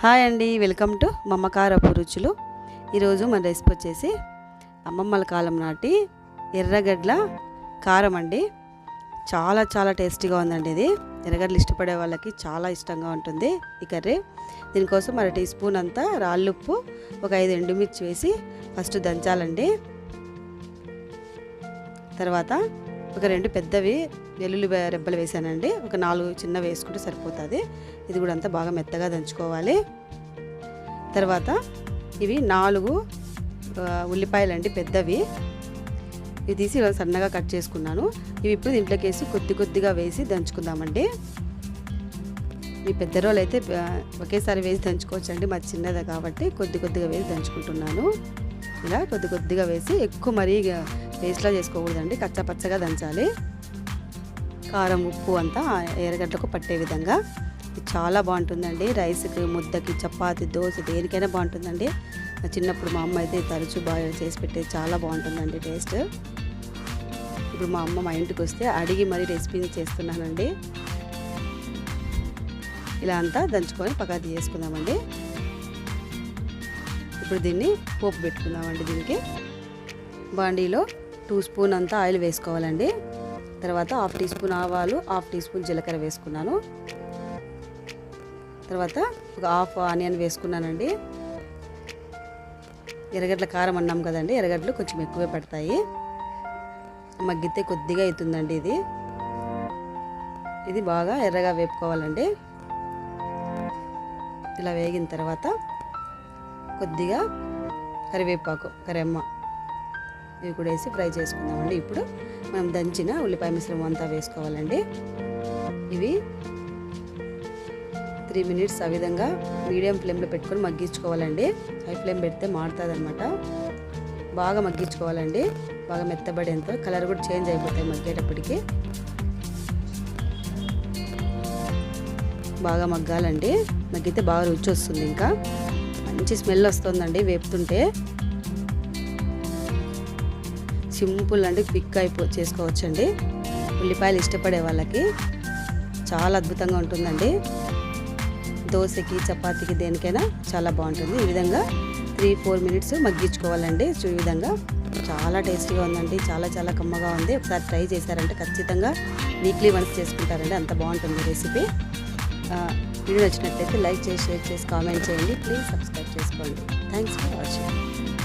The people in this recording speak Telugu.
హాయ్ అండి వెల్కమ్ టు మమ్మకారపు రుచులు. ఈరోజు మన రెసిపీ వచ్చేసి అమ్మమ్మల కాలం నాటి ఎర్రగడ్ల కారం అండి. చాలా చాలా టేస్టీగా ఉందండి ఇది. ఎర్రగడ్డలు ఇష్టపడే వాళ్ళకి చాలా ఇష్టంగా ఉంటుంది ఈ కర్రీ. దీనికోసం అర టీ స్పూన్ అంతా రాళ్ళుప్పు ఒక ఐదు ఎండుమిర్చి వేసి ఫస్ట్ దంచాలండి. తర్వాత ఒక రెండు పెద్దవి వెల్లుల్లి రెబ్బలు వేసానండి. ఒక నాలుగు చిన్న వేసుకుంటే సరిపోతుంది. ఇది కూడా అంతా బాగా మెత్తగా దంచుకోవాలి. తర్వాత ఇవి నాలుగు ఉల్లిపాయలు ఉల్లిపాయలండి పెద్దవి. ఇవి తీసి ఇలా సన్నగా కట్ చేసుకున్నాను. ఇవి ఇప్పుడు దీంట్లోకి వేసి కొద్ది కొద్దిగా వేసి దంచుకుందామండి. ఈ పెద్ద రోలు అయితే ఒకేసారి వేసి దంచుకోవచ్చు అండి చిన్నది కాబట్టి కొద్ది కొద్దిగా వేసి దంచుకుంటున్నాను. ఇలా కొద్ది కొద్దిగా వేసి ఎక్కువ మరీ పేస్ట్లా చేసుకోకూడదండి. కచ్చపచ్చగా దంచాలి. కారం ఉప్పు అంతా ఎర్రగడ్డకు పట్టే విధంగా. చాలా బాగుంటుందండి. రైస్కి ముద్దకి చపాతి దోశ దేనికైనా బాగుంటుందండి. చిన్నప్పుడు మా అమ్మ అయితే తరచూ బాగా చేసి పెట్టేది. చాలా బాగుంటుందండి టేస్ట్. ఇప్పుడు మా అమ్మ మా ఇంటికి వస్తే అడిగి మరీ రెసిపీని చేస్తున్నానండి. ఇలా అంతా దంచుకొని పకాతి చేసుకుందామండి. ఇప్పుడు దీన్ని పోపు పెట్టుకుందామండి దీనికి. బాండీలో టూ స్పూన్ అంతా ఆయిల్ వేసుకోవాలండి. తర్వాత హాఫ్ టీ స్పూన్ ఆవాలు హాఫ్ టీ స్పూన్ జీలకర్ర వేసుకున్నాను. తర్వాత ఒక హాఫ్ ఆనియన్ వేసుకున్నానండి. ఎర్రగడ్డల కారం అన్నాం కదండి ఎర్రగడ్డలు కొంచెం ఎక్కువే పడతాయి. మగ్గితే కొద్దిగా అవుతుందండి ఇది. ఇది బాగా ఎర్రగా వేపుకోవాలండి. ఇలా వేగిన తర్వాత కొద్దిగా కరివేపాకు కరెమ్మ ఇవి కూడా వేసి ఫ్రై చేసుకుందామండి. ఇప్పుడు మనం దంచిన ఉల్లిపాయ మిశ్రమం అంతా వేసుకోవాలండి. ఇవి త్రీ మినిట్స్ ఆ విధంగా మీడియం ఫ్లేమ్లో పెట్టుకొని మగ్గించుకోవాలండి. హై ఫ్లేమ్ పెడితే మాడుతుందన్నమాట బాగా మగ్గించుకోవాలండి. బాగా మెత్తబడేంత కలర్ కూడా చేంజ్ అయిపోతాయి మగ్గేటప్పటికి. బాగా మగ్గాలండి. మగ్గితే బాగా రుచి వస్తుంది ఇంకా. మంచి స్మెల్ వస్తుందండి వేపుతుంటే. సింపుల్ అంటే క్విక్ అయిపో చేసుకోవచ్చండి. ఉల్లిపాయలు ఇష్టపడే వాళ్ళకి చాలా అద్భుతంగా ఉంటుందండి. దోశకి చపాతీకి దేనికైనా చాలా బాగుంటుంది. ఈ విధంగా త్రీ ఫోర్ మినిట్స్ మగ్గించుకోవాలండి. ఈ విధంగా చాలా టేస్టీగా ఉందండి. చాలా చాలా కమ్మగా ఉంది. ఒకసారి ట్రై చేశారంటే ఖచ్చితంగా వీక్లీ వన్స్ చేసుకుంటారండి. అంత బాగుంటుంది రెసిపీ. వీడియో నచ్చినట్లయితే లైక్ చేసి షేర్ చేసి కామెంట్ చేయండి. ప్లీజ్ సబ్స్క్రైబ్ చేసుకోండి. Thanks for watching.